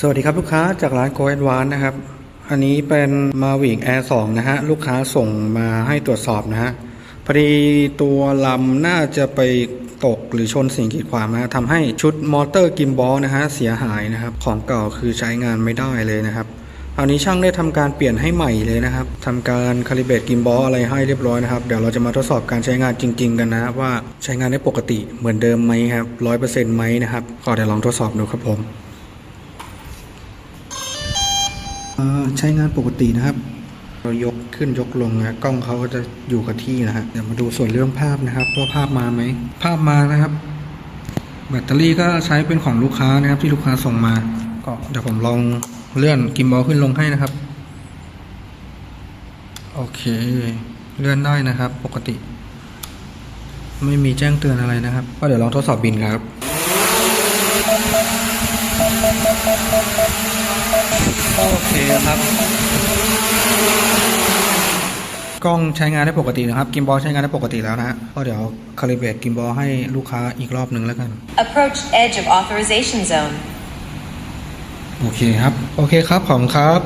สวัสดีครับลูกค้าจากร้าน Go Advance นะครับ อันนี้เป็น Mavic Air 2นะฮะ ลูกค้าส่งมาให้ตรวจสอบนะฮะ พอดีตัวลำน่าจะไปตกหรือชนสิ่งกีดขวางนะฮะทำให้ชุดมอเตอร์กิมบอลนะฮะ เสียหายนะครับ ของเก่าคือใช้งานไม่ได้เลยนะครับอันนี้ช่างได้ทำการเปลี่ยนให้ใหม่เลยนะครับทำการคาลิเบตกิมบอลอะไรให้เรียบร้อยนะครับ เดี๋ยวเราจะมาทดสอบการใช้งานจริง ๆ กันนะว่าใช้งานได้ปกติเหมือนเดิมไหมครับร้อยเปอร์เซ็นต์ไหมนะครับก็เดี๋ยวลองทดสอบดูครับผม เอ่อ ใช้งานปกตินะครับ เรายกขึ้นยกลงนะกล้องเขาก็จะอยู่กับที่นะฮะเดี๋ยวมาดูส่วนเรื่องภาพนะครับว่าภาพมาไหมภาพมานะครับ แบตเตอรี่ก็ใช้เป็นของลูกค้านะครับที่ลูกค้าส่งมา ก็เดี๋ยวผมลองเลื่อนกิมบอลขึ้นลงให้นะครับโอเค เลื่อนได้นะครับ ปกติ ไม่มีแจ้งเตือนอะไรนะครับ ก็เดี๋ยวลองทดสอบบินครับ โอเคครับ กล้องใช้งานได้ปกตินะครับ กิมบอลใช้งานได้ปกติแล้วนะฮะก็เดี๋ยวคาลิเบรตกิมบอลให้ลูกค้าอีกรอบหนึ่งแล้วกัน Approach edge of authorization zone. โอเคครับ โอเคครับ ขอบคุณครับ